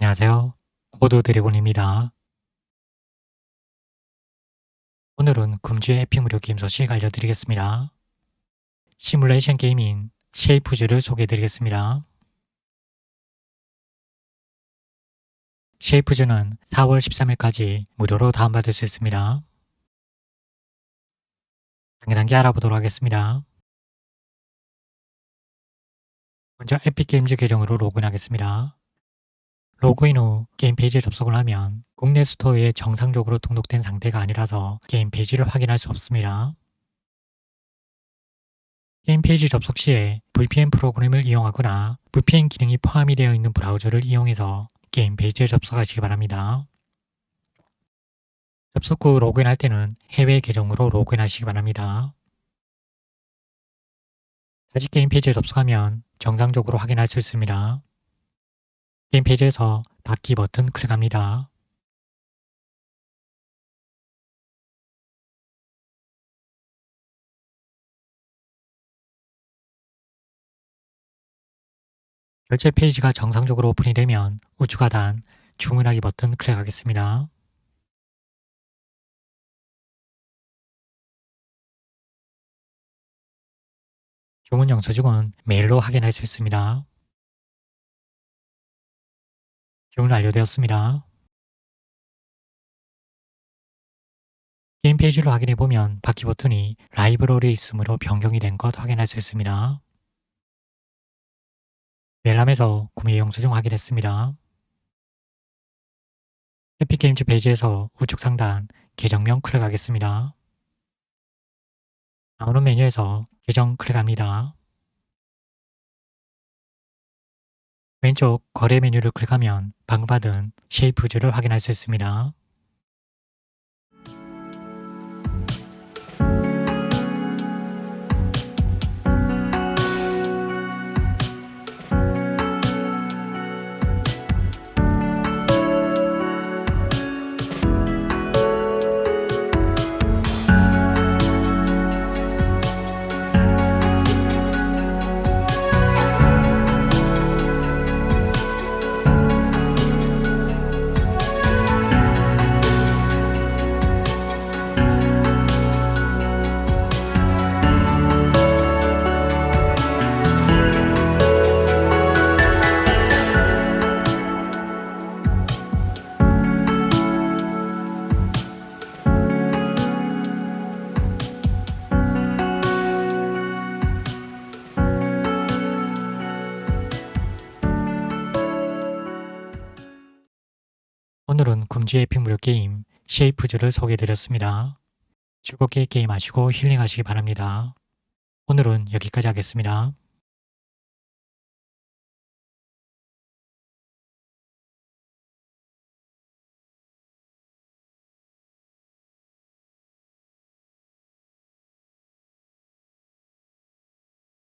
안녕하세요. 고드 드래곤입니다. 오늘은 금주의 에픽 무료 게임 소식 알려드리겠습니다. 시뮬레이션 게임인 쉐이프즈를 소개해드리겠습니다. 쉐이프즈는 4월 13일까지 무료로 다운받을 수 있습니다. 단계단계 알아보도록 하겠습니다. 먼저 에픽게임즈 계정으로 로그인하겠습니다. 로그인 후 게임 페이지에 접속을 하면 국내 스토어에 정상적으로 등록된 상태가 아니라서 게임 페이지를 확인할 수 없습니다. 게임 페이지 접속 시에 VPN 프로그램을 이용하거나 VPN 기능이 포함이 되어 있는 브라우저를 이용해서 게임 페이지에 접속하시기 바랍니다. 접속 후 로그인할 때는 해외 계정으로 로그인하시기 바랍니다. 다시 게임 페이지에 접속하면 정상적으로 확인할 수 있습니다. 게임 페이지에서 닫기 버튼 클릭합니다. 결제 페이지가 정상적으로 오픈이 되면 우측 하단 주문하기 버튼 클릭하겠습니다. 주문 영수증은 메일로 확인할 수 있습니다. 주문 완료되었습니다. 게임 페이지를 확인해 보면 바퀴 버튼이 라이브러리에 있으므로 변경이 된 것 확인할 수 있습니다. 멜람에서 구매 영수증 확인했습니다. 에픽게임즈 페이지에서 우측 상단 계정명 클릭하겠습니다. 나오는 메뉴에서 계정 클릭합니다. 왼쪽 거래 메뉴를 클릭하면 방금 받은 쉐이프즈를 확인할 수 있습니다. 오늘은 금지 에픽 무료 게임 쉐이프즈를 소개해드렸습니다. 즐겁게 게임하시고 힐링하시기 바랍니다. 오늘은 여기까지 하겠습니다.